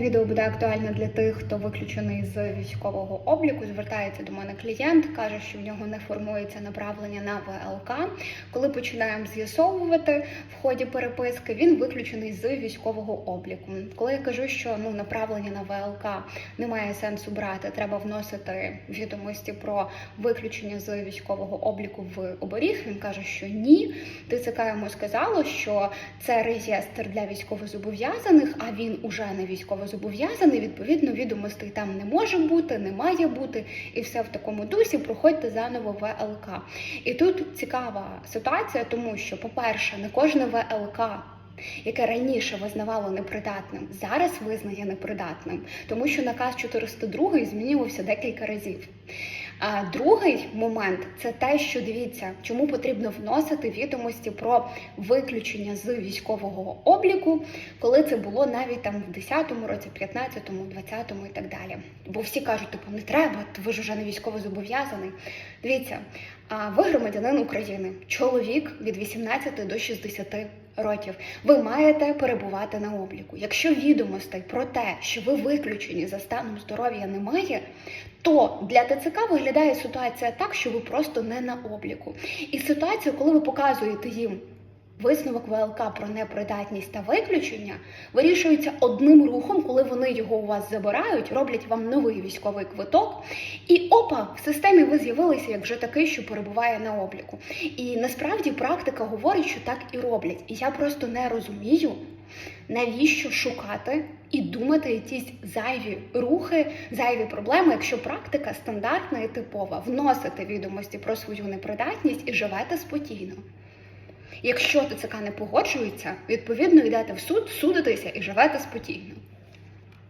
Відео буде актуально для тих, хто виключений з військового обліку. Звертається до мене клієнт, каже, що в нього не формується направлення на ВЛК. Коли починаємо з'ясовувати в ході переписки, він виключений з військового обліку. Коли я кажу, що ну направлення на ВЛК немає сенсу брати, треба вносити відомості про виключення з військового обліку в оберіг. Він каже, що ні. ТЦК йому сказало, що це реєстр для військовозобов'язаних, а він уже не військовозобов'язаний. Відповідно, відомостей там не може бути, не має бути, і все в такому дусі. Проходьте заново ВЛК. І тут цікава ситуація, тому що, по-перше, не кожне ВЛК. Яке раніше визнавало непридатним, зараз визнає непридатним, тому що наказ 402 змінювався декілька разів. А другий момент це те, що дивіться, чому потрібно вносити відомості про виключення з військового обліку, коли це було навіть там в 10-му році, 15-му, 20-му і так далі. Бо всі кажуть, типу, не треба, ви ж уже не військово зобов'язаний. Дивіться, а ви громадянин України, чоловік від 18 до 60 років. Ви маєте перебувати на обліку. Якщо відомостей про те, що ви виключені за станом здоров'я немає, то для ТЦК виглядає ситуація так, що ви просто не на обліку. І ситуація, коли ви показуєте їм. Висновок ВЛК про непридатність та виключення вирішується одним рухом, коли вони його у вас забирають, роблять вам новий військовий квиток, і опа, в системі ви з'явилися як вже такий, що перебуває на обліку. І насправді практика говорить, що так і роблять. І я просто не розумію, навіщо шукати і думати якісь зайві рухи, зайві проблеми, якщо практика стандартна і типова, вносите відомості про свою непридатність і живете спокійно. Якщо ТЦК не погоджується, відповідно йдете в суд, судитеся і живете спокійно.